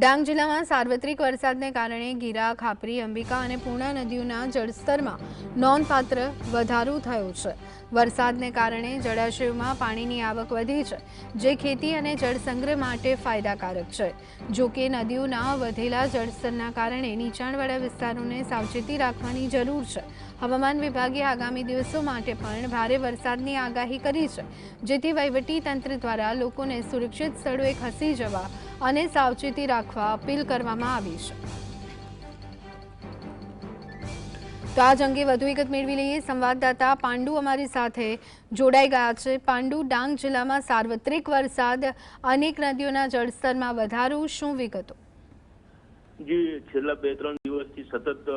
ડાંગ જિલ્લામાં સાર્વત્રિક વરસાદને કારણે ગીરા, ખાપરી, અંબિકા અને પૂર્ણા નદીઓના જળસ્તરમાં નોંધપાત્ર વધારો થયો છે. વરસાદને કારણે જળાશયોમાં પાણીની આવક વધી છે, જે ખેતી અને જળસંગ્રહ માટે ફાયદાકારક છે. જો કે નદીઓના વધેલા જળસ્તરના કારણે નીચાણવાળા વિસ્તારોને સાવચેતી રાખવાની જરૂર છે. હવામાન વિભાગે આગામી દિવસો માટે પણ ભારે વરસાદની આગાહી કરી છે, જેથી તંત્ર દ્વારા લોકોને સુરક્ષિત સ્થળોએ ખસી જવા અને સાવચેતી રાખવા અપીલ કરવામાં આવી છે. તો આજ અંગે વધુ વિગત મેળવી લઈએ. સંવાદદાતા પાંડુ અમારી સાથે જોડાઈ ગયા છે. પાંડુ, ડાંગ જિલ્લામાં સાર્વત્રિક વરસાદ, અનેક નદીઓના જળસ્તરમાં વધારો, શું વિગતો? જી, છેલ્લા બે ત્રણ દિવસથી સતત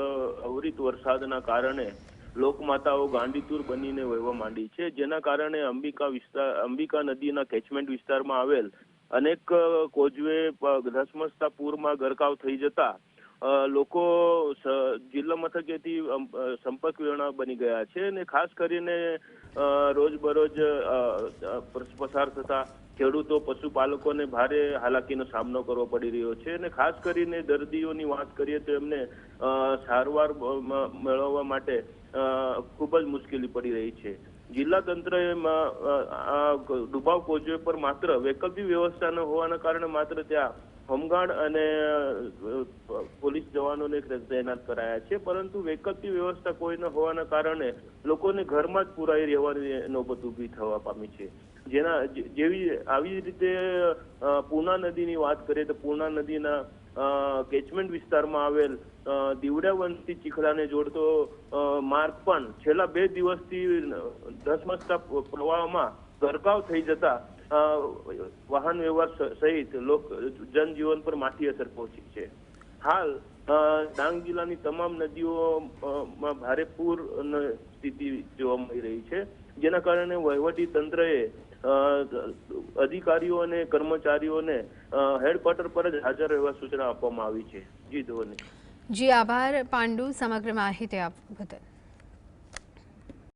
અવિરત વરસાદના કારણે લોકમાતાઓ ગાંડીતુર બનીને વહેવા માંડી છે. જેના કારણે અંબિકા વિસ્તાર, અંબિકા નદીના કેચમેન્ટ વિસ્તારમાં આવેલ અનેક કોજવે ધસમસતા પૂરમાં ગરકાવ થઈ જતા લોકો જિલ્લા મથકેથી સંપર્ક વિહોણા બની ગયા છે અને ખાસ કરીને રોજબરોજ પસાર થતા ખેડૂતો, પશુપાલકોને ભારે હાલાકીનો સામનો કરવો પડી રહ્યો છે અને ખાસ કરીને દર્દીઓની વાત કરીએ તો એમને સારવાર મેળવવા માટે ખૂબ જ મુશ્કેલી પડી રહી છે. જિલ્લા તંત્રએ આ ડુબાવ કોઝવે પર માત્ર વૈકલ્પિક વ્યવસ્થા ન હોવાના કારણે માત્ર ત્યાં હોમગાર્ડ અને પોલીસ જવાનોને તૈનાત કરાયા છે, પરંતુ વૈકલ્પિક વ્યવસ્થા કોઈ ન હોવાના કારણે લોકોને ઘરમાં જ પુરાઈ રહેવાની નોબત ઊભી થવા પામી છે. જેના જેવી આવી રીતે પૂના નદીની વાત કરીએ તો પૂર્ણા નદીના કેચમેન્ટ વિસ્તારમાં આવેલ દીવડાવનથી ચીખલાને જોડતો માર્ગ પણ છેલ્લા બે દિવસથી ધસમસતા પ્રવાહમાં ગરકાવ થઈ જતા વાહન વ્યવહાર સહિત લોક, જનજીવન પર માઠી અસર પહોંચી છે. હાલ ડાંગ જિલ્લાની તમામ નદીઓમાં ભારે પૂર સ્થિતિ જોવા મળી રહી છે, જેના કારણે વહીવટી તંત્રએ અધિકારીઓ અને કર્મચારીઓને હેડક્વાર્ટર પર જ હાજર રહેવા સૂચના આપવામાં આવી છે. જી ધોની જી, આભાર પાંડુ. સમગ્ર માહિતી આપવા બદલ.